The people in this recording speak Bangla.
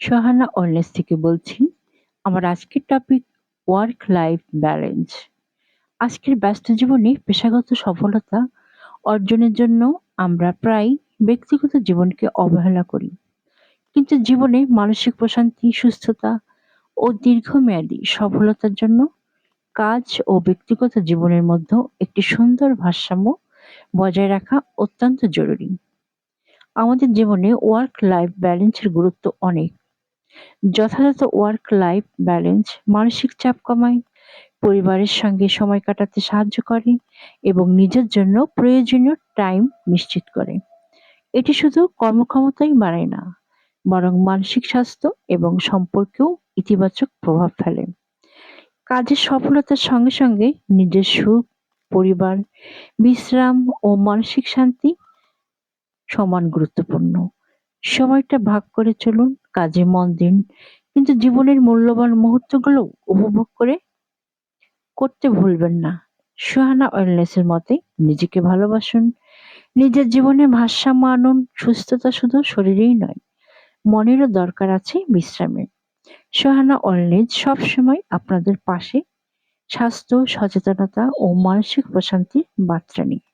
সোহানা ওয়েলনেস থেকে বলছি। আমার আজকের টপিক ওয়ার্ক লাইফ ব্যালেন্স। আজকের ব্যস্ত জীবনে পেশাগত সফলতা অর্জনের জন্য আমরা প্রায় ব্যক্তিগত জীবনকে অবহেলা করি। কিন্তু জীবনে মানসিক প্রশান্তি, সুস্থতা ও দীর্ঘমেয়াদী সফলতার জন্য কাজ ও ব্যক্তিগত জীবনের মধ্যে একটি সুন্দর ভারসাম্য বজায় রাখা অত্যন্ত জরুরি। আমাদের জীবনে ওয়ার্ক লাইফ ব্যালেন্সের গুরুত্ব অনেক। যথাযথ ওয়ার্ক লাইফ ব্যালেন্স মানসিক চাপ কমায়, পরিবারের সঙ্গে সময় কাটাতে সাহায্য করে এবং নিজের জন্য প্রয়োজনীয় টাইম নিশ্চিত করে। এটি শুধু কর্মক্ষমতাই বাড়ায় না, বরং মানসিক স্বাস্থ্য এবং সম্পর্কেও ইতিবাচক প্রভাব ফেলে। কাজের সফলতার সঙ্গে সঙ্গে নিজের সুখ, পরিবার, বিশ্রাম ও মানসিক শান্তি সমান গুরুত্বপূর্ণ। সময়টা ভাগ করে চলুন, কাজে মন দিন, কিন্তু জীবনের মূল্যবান মুহূর্তগুলো উপভোগ করে করতে ভুলবেন না। সুহানা ওয়েলনেসের মতে নিজেকে ভালোবাসুন, নিজের জীবনে ভারসাম্য আনুন। সুস্থতা শুধু শরীরেই নয়, মনেরও দরকার আছে বিশ্রামের। সোহানা ওয়েলনেস সবসময় আপনাদের পাশে স্বাস্থ্য, সচেতনতা ও মানসিক প্রশান্তির বার্তা নিয়ে।